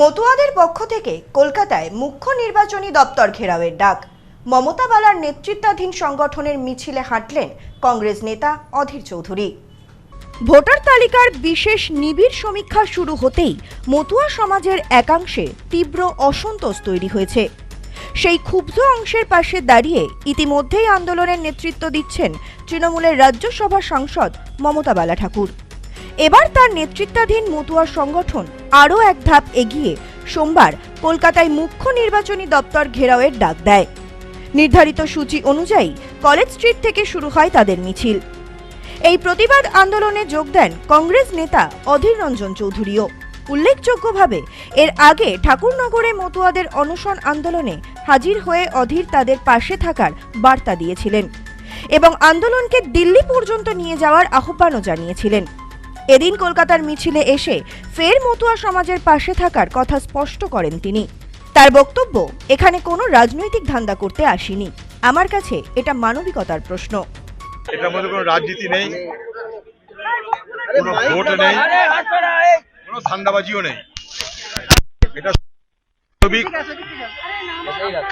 মতুয়াদের পক্ষ থেকে কলকাতায় মুখ্য নির্বাচনী দপ্তর ঘেরাওয়ের ডাক। মমতা বালার নেতৃত্বাধীন সংগঠনের মিছিলে হাঁটলেন কংগ্রেস নেতা অধীর চৌধুরী। ভোটার তালিকার বিশেষ নিবিড় সমীক্ষা শুরু হতেই মতুয়া সমাজের একাংশে তীব্র অসন্তোষ তৈরি হয়েছে। সেই ক্ষুব্ধ অংশের পাশে দাঁড়িয়ে ইতিমধ্যেই আন্দোলনের নেতৃত্ব দিচ্ছেন তৃণমূলের রাজ্যসভা সাংসদ মমতা বালা ঠাকুর এবার তার নেতৃত্বাধীন মতুয়া সংগঠন আরও এক ধাপ এগিয়ে সোমবার কলকাতায় মুখ্য নির্বাচনী দপ্তর ঘেরাওয়ের ডাক দেয়। নির্ধারিত সূচি অনুযায়ী কলেজ স্ট্রিট থেকে শুরু হয় তাদের মিছিল। এই প্রতিবাদ আন্দোলনে যোগ দেন কংগ্রেস নেতা অধীর রঞ্জন চৌধুরীও। উল্লেখযোগ্যভাবে, এর আগে ঠাকুরনগরে মতুয়াদের অনশন আন্দোলনে হাজির হয়ে অধীর তাদের পাশে থাকার বার্তা দিয়েছিলেন এবং আন্দোলনকে দিল্লি পর্যন্ত নিয়ে যাওয়ার আহ্বানও জানিয়েছিলেন। এদিন কলকাতার মিছিলে এসে ফের মতুয়া সমাজের পাশে থাকার কথা স্পষ্ট করেন তিনি। তার বক্তব্য, এখানে কোনো রাজনৈতিক ধান্দা করতে আসিনি। আমার কাছে এটা মানবিকতার প্রশ্ন। মধ্যে কোনো রাজনীতি নেই, কোনো ভোট নেই, কোনো ধান্দাবাজিও নেই। এটা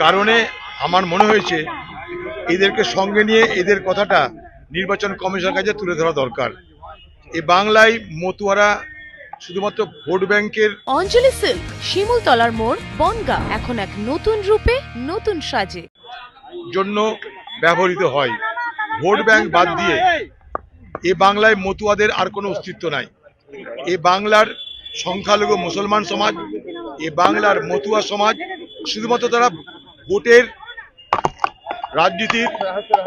কারণে আমার মনে হয়েছে এদেরকে সঙ্গে নিয়ে এদের কথাটা নির্বাচন কমিশনের কাছে তুলে ধরা দরকার। এ বাংলায় মতুয়ারা শুধুমাত্র ভোট ব্যাংকের অঞ্জলি সিল্ক শিমুলতলার মোড় বনগা এখন এক নতুন রূপে নতুন সাজে। জন্য ব্যবহৃত হয়। ভোট ব্যাংক বাদ দিয়ে এ বাংলায় মতুয়াদের আর কোনো অস্তিত্ব নাই। এ বাংলার সংখ্যালঘু মুসলমান সমাজ এ বাংলার মতুয়া সমাজ শুধুমাত্র তারা ভোটের রাজনীতির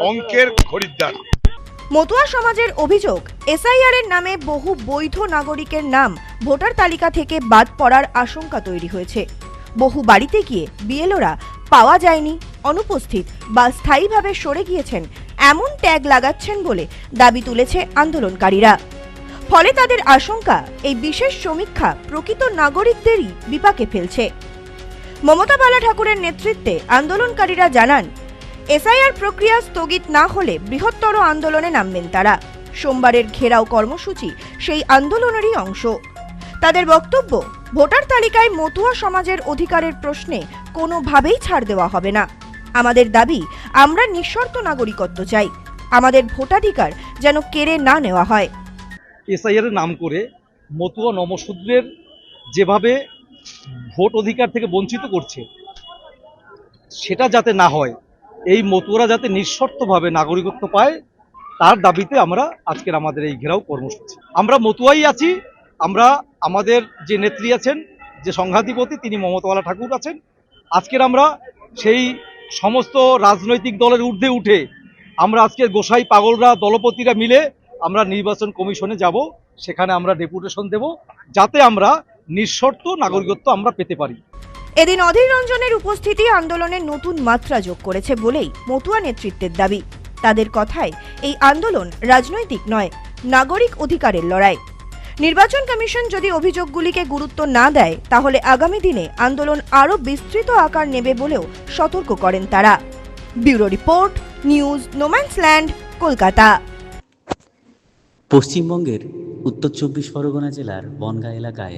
অঙ্কের খরিদ্দার। মতুয়া সমাজের অভিযোগ এসআইআর এর নামে বহু বৈধ নাগরিকের নাম ভোটার তালিকা থেকে বাদ পড়ার আশঙ্কা তৈরি হয়েছে। বহু বাড়িতে গিয়ে বিএলওরা পাওয়া যায়নি, অনুপস্থিত বা স্থায়ীভাবে সরে গিয়েছেন, এমন ট্যাগ লাগাচ্ছেন বলে দাবি তুলেছে আন্দোলনকারীরা। ফলে তাদের আশঙ্কা, এই বিশেষ সমীক্ষা প্রকৃত নাগরিকদেরই বিপাকে ফেলছে। মমতা বালা ঠাকুরের নেতৃত্বে আন্দোলনকারীরা জানান এসআইআর প্রক্রিয়া স্থগিত না হলে বৃহত্তর আন্দোলনে নামবেন তারা। সোমবারের ঘেরাও কর্মসূচি সেই আন্দোলনেরই অংশ। তাদের বক্তব্য, ভোটার তালিকায় মতুয়া সমাজের অধিকারের প্রশ্নে কোনোভাবেই ছাড় দেওয়া হবে না। আমাদের দাবি, আমরা নিঃশর্ত নাগরিকত্ব চাই। আমাদের ভোটাধিকার যেন কেড়ে না নেওয়া হয়। এসআইআর নাম করে মতুয়া নমশূদ্রের যেভাবে ভোট অধিকার থেকে বঞ্চিত করছে, সেটা যাতে না হয় এই মতুয়ারা যাতে নিঃশর্তভাবে নাগরিকত্ব পায়, তার দাবিতে আমরা আজকের আমাদের এই ঘেরাও কর্মসূচি। আমরা মতুয়াই আছি, আমরা আমাদের যে নেত্রী আছেন, যে সংঘাধিপতি তিনি মমতাওয়ালা ঠাকুর আছেন। আজকের আমরা সেই সমস্ত রাজনৈতিক দলের ঊর্ধ্বে উঠে আমরা আজকের গোসাই পাগলরা, দলপতিরা মিলে আমরা নির্বাচন কমিশনে যাব, সেখানে আমরা ডেপুটেশন দেব, যাতে আমরা নিঃশর্ত নাগরিকত্ব আমরা পেতে পারি। এদিন অধীর রঞ্জনের উপস্থিতি আন্দোলনের নতুন মাত্রা যোগ করেছে বলেই মতুয়া নেতৃত্বের দাবি। তাদের কথায় এই আন্দোলন রাজনৈতিক নয়, নাগরিক অধিকারের লড়াই। নির্বাচন কমিশন যদি অভিযোগগুলিকে গুরুত্ব না দেয়, তাহলে আগামী দিনে আন্দোলন আরও বিস্তৃত আকার নেবে বলেও সতর্ক করেন তারা। Bureau report, news no man's land Kolkata. পশ্চিমবঙ্গের উত্তর চব্বিশ পরগনা জেলার বনগাঁ এলাকায়